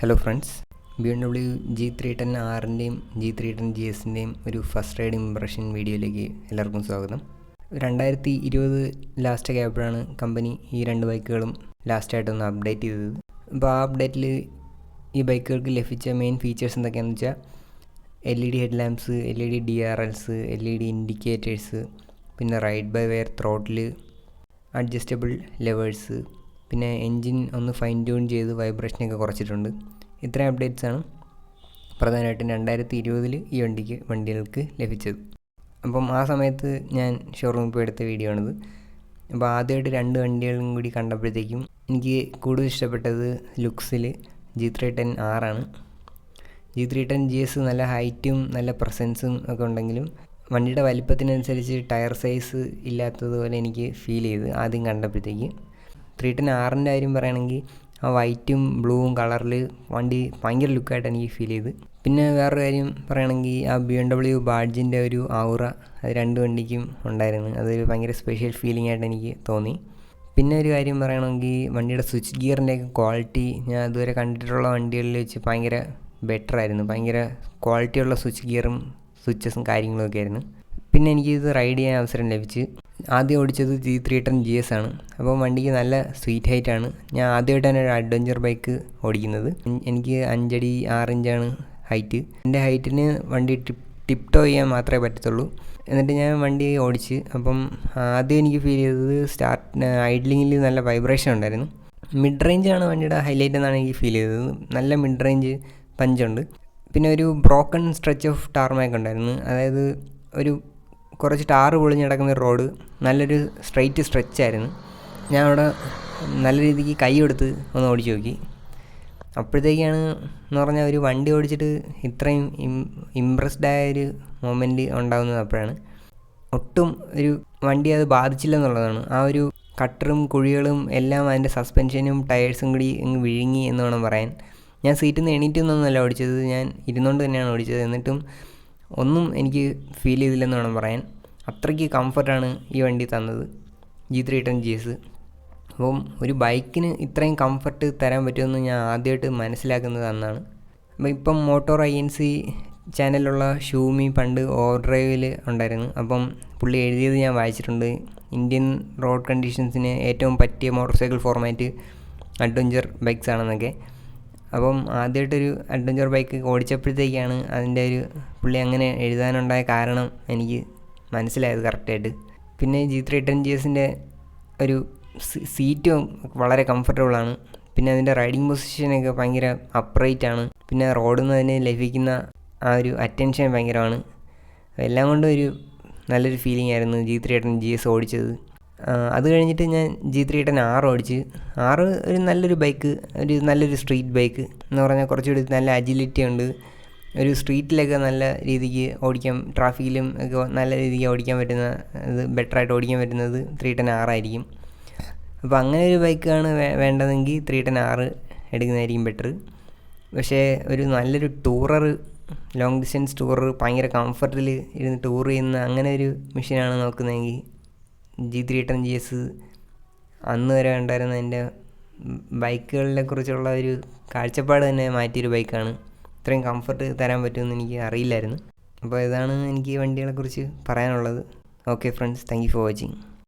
Hello friends B M W G three ten ആറിന്റെയും G three ten G എസിന്റെയും ഒരു first ride impression വീഡിയോയിലേക്ക് എല്ലാവർക്കും സ്വാഗതം. രണ്ടായിരത്തി ഇരുപത് ലാസ്റ്റൊക്കെ ആയപ്പോഴാണ് കമ്പനി ഈ രണ്ട് ബൈക്കുകളും ലാസ്റ്റായിട്ടൊന്ന് അപ്ഡേറ്റ് ചെയ്തത്. അപ്പോൾ ആ അപ്ഡേറ്റിൽ ഈ ബൈക്കുകൾക്ക് ലഭിച്ച മെയിൻ ഫീച്ചേഴ്സ് എന്തൊക്കെയാണെന്ന് വെച്ചാൽ L E D head lamps L E D D R Ls L E D indicators പിന്നെ ride by wire throttle adjustable levers പിന്നെ എൻജിൻ ഒന്ന് ഫൈൻ ട്യൂൺ ചെയ്ത് വൈബ്രേഷനൊക്കെ കുറച്ചിട്ടുണ്ട്. ഇത്രയും ആണ് പ്രധാനമായിട്ടും രണ്ടായിരത്തി ഇരുപതിൽ ഈ വണ്ടിക്ക് വണ്ടികൾക്ക് ലഭിച്ചത്. അപ്പം ആ സമയത്ത് ഞാൻ ഷോറൂമിൽ പോയി എടുത്ത വീഡിയോ ആണിത്. അപ്പോൾ ആദ്യമായിട്ട് രണ്ട് വണ്ടികളും കൂടി കണ്ടപ്പോഴത്തേക്കും എനിക്ക് കൂടുതൽ ഇഷ്ടപ്പെട്ടത് ലുക്സിൽ ജി ത്രീ ടെൻ ആറാണ് G three ten G S നല്ല ഹൈറ്റും നല്ല പ്രസൻസും ഒക്കെ ഉണ്ടെങ്കിലും വണ്ടിയുടെ വലിപ്പത്തിനനുസരിച്ച് ടയർ സൈസ് ഇല്ലാത്തതുപോലെ എനിക്ക് ഫീൽ ചെയ്ത് ആദ്യം കണ്ടപ്പോഴത്തേക്ക് ത്രീ ടെൻ ആറിന്റെ കാര്യം പറയുകയാണെങ്കിൽ ആ വൈറ്റും ബ്ലൂവും കളറിൽ വണ്ടി ഭയങ്കര ലുക്കായിട്ട് എനിക്ക് ഫീൽ ചെയ്ത് പിന്നെ വേറൊരു കാര്യം പറയുകയാണെങ്കിൽ ആ ബി എം ഡബ്ല്യു ബാഡ്ജിന്റെ ഒരു ഔറ അത് രണ്ട് വണ്ടിക്കും ഉണ്ടായിരുന്നു. അതൊരു ഭയങ്കര സ്പെഷ്യൽ ഫീലിംഗ് ആയിട്ട് എനിക്ക് തോന്നി. പിന്നെ ഒരു കാര്യം പറയുകയാണെങ്കിൽ വണ്ടിയുടെ സ്വിച്ച് ഗിയറിന്റെയൊക്കെ ക്വാളിറ്റി ഞാൻ ഇതുവരെ കണ്ടിട്ടുള്ള വണ്ടികളിൽ വെച്ച് ഭയങ്കര ബെറ്റർ ആയിരുന്നു. ഭയങ്കര ക്വാളിറ്റിയുള്ള സ്വിച്ച് ഗിയറും സ്വിച്ചസും കാര്യങ്ങളൊക്കെ ആയിരുന്നു. പിന്നെ എനിക്കിത് റൈഡ് ചെയ്യാൻ അവസരം ലഭിച്ച്. ആദ്യം ഓടിച്ചത് G three ten G S ആണ്. അപ്പോൾ വണ്ടിക്ക് നല്ല സ്വീറ്റ് ഹൈറ്റ് ആണ്. ഞാൻ ആദ്യമായിട്ടാണ് ഒരു അഡ്വഞ്ചർ ബൈക്ക് ഓടിക്കുന്നത്. എനിക്ക് അഞ്ചടി ആറിഞ്ചാണ് ഹൈറ്റ്. എന്റെ ഹൈറ്റിന് വണ്ടി ടിപ് ടിപ് ടോ ചെയ്യാൻ മാത്രമേ പറ്റത്തുള്ളൂ. എന്നിട്ട് ഞാൻ വണ്ടി ഓടിച്ച് അപ്പം ആദ്യം എനിക്ക് ഫീൽ ചെയ്തത് സ്റ്റാർട്ട് ഐഡ്ലിങ്ങിൽ നല്ല വൈബ്രേഷൻ ഉണ്ടായിരുന്നു. മിഡ് റേഞ്ചാണ് വണ്ടിയുടെ ഹൈലൈറ്റ് എന്നാണ് എനിക്ക് ഫീൽ ചെയ്തത്. നല്ല മിഡ് റേഞ്ച് പഞ്ചുണ്ട് പിന്നെ ഒരു ബ്രോക്കൺ സ്ട്രെച്ച് ഓഫ് ടാർമാക്ക് ഉണ്ടായിരുന്നു. അതായത് ഒരു കുറച്ച് ടാറ് പൊളിഞ്ഞ് കിടക്കുന്ന റോഡ്. നല്ലൊരു സ്ട്രെയിറ്റ് സ്ട്രെച്ചായിരുന്നു ഞാൻ അവിടെ നല്ല രീതിക്ക് കൈ എടുത്ത് ഒന്ന് ഓടിച്ച് നോക്കി. അപ്പോഴത്തേക്കാണ് എന്ന് പറഞ്ഞാൽ ഒരു വണ്ടി ഓടിച്ചിട്ട് ഇത്രയും ഇം ഒരു മൊമെന്റ് ഉണ്ടാകുന്നത് അപ്പോഴാണ്. ഒട്ടും ഒരു വണ്ടി അത് ബാധിച്ചില്ല എന്നുള്ളതാണ്. ആ ഒരു കട്ടറും കുഴികളും എല്ലാം അതിന്റെ സസ്പെൻഷനും ടയേഴ്സും കൂടി ഇങ്ങ് വിഴുങ്ങി എന്ന് വേണം പറയാൻ. ഞാൻ സീറ്റിൽ നിന്ന് എണീറ്റൊന്നല്ല ഓടിച്ചത്. ഞാൻ ഇരുന്നുകൊണ്ട് തന്നെയാണ് ഓടിച്ചത്. എന്നിട്ടും ഒന്നും എനിക്ക് ഫീൽ ചെയ്തില്ലെന്ന് വേണം പറയാൻ. അത്രയ്ക്ക് കംഫർട്ടാണ് ഈ വണ്ടി തന്നത്. G three ten G S അപ്പം ഒരു ബൈക്കിന് ഇത്രയും കംഫർട്ട് തരാൻ പറ്റുമെന്ന് ഞാൻ ആദ്യമായിട്ട് മനസ്സിലാക്കുന്നത് അന്നാണ്. അപ്പം ഇപ്പം മോട്ടോർ ഐ എൻ സി ചാനലിലുള്ള ഷൂമി പണ്ട് ഓവർ ഡ്രൈവിൽ ഉണ്ടായിരുന്നു. അപ്പം പുള്ളി എഴുതിയത് ഞാൻ വായിച്ചിട്ടുണ്ട്. ഇന്ത്യൻ റോഡ് കണ്ടീഷൻസിന് ഏറ്റവും പറ്റിയ motorcycle format adventure bikes ആണെന്നൊക്കെ. അപ്പം ആദ്യമായിട്ടൊരു അഡ്വഞ്ചർ ബൈക്ക് ഓടിച്ചപ്പോഴത്തേക്കാണ് അതിന്റെ ഒരു പുള്ളി അങ്ങനെ എഴുതാനുണ്ടായ കാരണം എനിക്ക് മനസ്സിലായത് കറക്റ്റായിട്ട്. പിന്നെ ജി ത്രീ ടെൻ ജി എസിന്റെ ഒരു സീറ്റും വളരെ കംഫർട്ടബിളാണ്. പിന്നെ അതിന്റെ റൈഡിങ് പൊസിഷനൊക്കെ ഭയങ്കര അപ്രൈറ്റ് ആണ് പിന്നെ റോഡിൽ നിന്ന് അതിന് ലഭിക്കുന്ന ആ ഒരു അറ്റൻഷൻ ഭയങ്കരമാണ്. എല്ലാം കൊണ്ടും ഒരു നല്ലൊരു ഫീലിംഗ് ആയിരുന്നു G three ten G S ഓടിച്ചത്. അത് കഴിഞ്ഞിട്ട് ഞാൻ ജി ത്രീ ടെൻ ആറ് ഓടിച്ച്. ആറ് ഒരു നല്ലൊരു ബൈക്ക് ഒരു നല്ലൊരു സ്ട്രീറ്റ് ബൈക്ക് എന്ന് പറഞ്ഞാൽ കുറച്ചുകൂടി നല്ല അജിലിറ്റി ഉണ്ട്. ഒരു സ്ട്രീറ്റിലൊക്കെ നല്ല രീതിക്ക് ഓടിക്കാൻ ട്രാഫിക്കിലും ഒക്കെ നല്ല രീതിക്ക് ഓടിക്കാൻ പറ്റുന്ന ഇത് ബെറ്ററായിട്ട് ഓടിക്കാൻ പറ്റുന്നത് ത്രീ ടെൻ ആറായിരിക്കും അപ്പോൾ അങ്ങനെ ഒരു ബൈക്കാണ് വേണ്ടതെങ്കിൽ ത്രീ ടെൻ ആറ് എടുക്കുന്നതായിരിക്കും ബെറ്റർ പക്ഷേ ഒരു നല്ലൊരു ടൂറർ ലോങ് ഡിസ്റ്റൻസ് ടൂറർ ഭയങ്കര കംഫർട്ടിൽ ഇരുന്ന് ടൂർ ചെയ്യുന്ന അങ്ങനെ ഒരു മെഷീനാണ് നോക്കുന്നതെങ്കിൽ G three ten G S അന്ന് വരെ ഉണ്ടായിരുന്ന എന്റെ ബൈക്കുകളെ കുറിച്ചുള്ള ഒരു കാഴ്ചപ്പാട് തന്നെ മാറ്റിയൊരു ബൈക്കാണ്. ഇത്രയും കംഫർട്ട് തരാൻ പറ്റുമെന്ന് എനിക്ക് അറിയില്ലായിരുന്നു. അപ്പോൾ ഇതാണ് എനിക്ക് വണ്ടികളെക്കുറിച്ച് പറയാനുള്ളത്. Okay friends thank you for watching